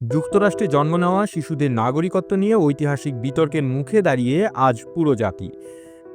যুক্তরাষ্ট্রে জন্ম নেওয়া শিশুদের নাগরিকত্ব নিয়ে ঐতিহাসিক বিতর্কের মুখে দাঁড়িয়ে আজ পুরো জাতি।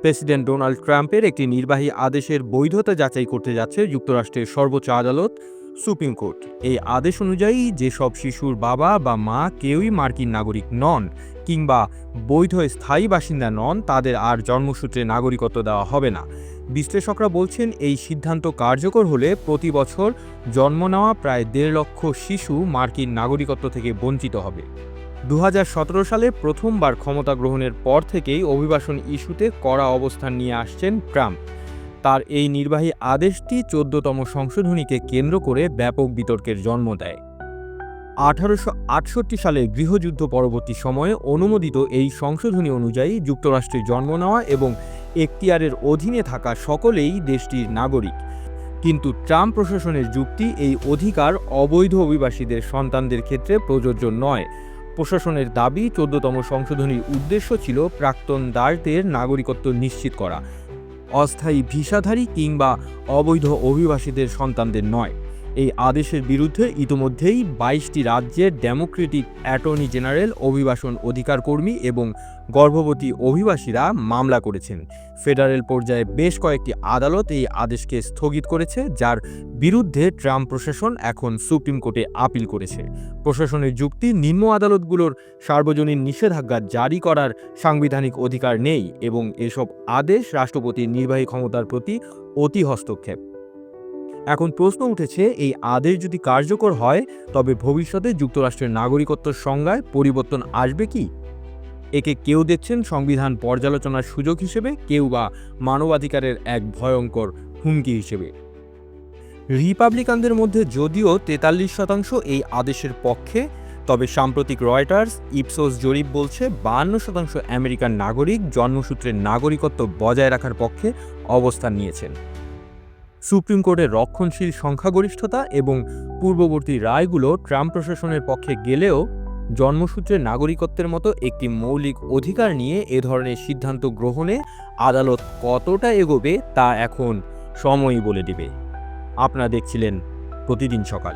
প্রেসিডেন্ট ডোনাল্ড ট্রাম্পের একটি নির্বাহী আদেশের বৈধতা যাচাই করতে যাচ্ছে যুক্তরাষ্ট্রের সর্বোচ্চ আদালত। Supreme court. এই আদেশ অনুযায়ী যেসব শিশুর বাবা বা মা কেউই মার্কিন নাগরিক নন কিংবা বৈধ স্থায়ী বাসিন্দা নন, তাদের আর জন্মসূত্রে নাগরিকত্ব দেওয়া হবে না। বিশ্লেষকরা বলছেন, এই সিদ্ধান্ত কার্যকর হলে প্রতি বছর জন্ম নেওয়া প্রায় দেড় লক্ষ শিশু মার্কিন নাগরিকত্ব থেকে বঞ্চিত হবে। দু হাজার সতেরো সালে প্রথমবার ক্ষমতা গ্রহণের পর থেকেই অভিবাসন ইস্যুতে কড়া অবস্থান নিয়ে আসছেন ট্রাম্প। তার এই নির্বাহী আদেশটি চোদ্দতম সংশোধনীকে কেন্দ্র করে ব্যাপক বিতর্কের জন্ম দেয়। আঠারোশো আটষট্টি সালে গৃহযুদ্ধ পরবর্তী সময়ে অনুমোদিত এই সংশোধনী অনুযায়ী যুক্তরাষ্ট্রে জন্ম নেওয়া এবং এখতিয়ারের অধীনে থাকা সকলেই দেশটির নাগরিক। কিন্তু ট্রাম্প প্রশাসনের যুক্তি এই অধিকার অবৈধ অভিবাসীদের সন্তানদের ক্ষেত্রে প্রযোজ্য নয়। প্রশাসনের দাবি চোদ্দতম সংশোধনীর উদ্দেশ্য ছিল প্রাক্তন দাসদের নাগরিকত্ব নিশ্চিত করা। অস্থায়ী ভিসাধারী কিংবা অবৈধ অভিবাসীদের সন্তানদের নয়। এই আদেশের বিরুদ্ধে ইতোমধ্যেই বাইশটি রাজ্যের ডেমোক্রেটিক অ্যাটর্নি জেনারেল অভিবাসন অধিকার কর্মী এবং গর্ভবতী অভিবাসীরা মামলা করেছেন। ফেডারেল পর্যায়ে বেশ কয়েকটি আদালত এই আদেশকে স্থগিত করেছে, যার বিরুদ্ধে ট্রাম্প প্রশাসন এখন সুপ্রিম কোর্টে আপিল করেছে। প্রশাসনের যুক্তি, নিম্ন আদালতগুলোর সার্বজনীন নিষেধাজ্ঞা জারি করার সাংবিধানিক অধিকার নেই এবং এসব আদেশ রাষ্ট্রপতির নির্বাহী ক্ষমতার প্রতি অতি হস্তক্ষেপ। এখন প্রশ্ন উঠেছে, এই আদেশ যদি কার্যকর হয়, তবে ভবিষ্যতে যুক্তরাষ্ট্রের নাগরিকত্ব সংজ্ঞায় পরিবর্তন আসবে কি? একে কেউ দেখছেন সংবিধান পর্যালোচনার সুযোগ হিসেবে, কেউ বা মানবাধিকারের এক ভয়ঙ্কর হুমকি হিসেবে। রিপাবলিকানদের মধ্যে যদিও তেতাল্লিশ শতাংশ এই আদেশের পক্ষে, তবে সাম্প্রতিক রয়টার্স, ইপসোস জরিপ বলছে বাহান্ন শতাংশ আমেরিকান নাগরিক জন্মসূত্রের নাগরিকত্ব বজায় রাখার পক্ষে অবস্থান নিয়েছেন। সুপ্রিম কোর্টের রক্ষণশীল সংখ্যাগরিষ্ঠতা এবং পূর্ববর্তী রায়গুলো ট্রাম্প প্রশাসনের পক্ষে গেলেও জন্মসূত্রে নাগরিকত্বের মতো একটি মৌলিক অধিকার নিয়ে এ ধরনের সিদ্ধান্ত গ্রহণে আদালত কতটা এগোবে তা এখন সময়ই বলে দেবে। আপনারা দেখছিলেন প্রতিদিন সকাল।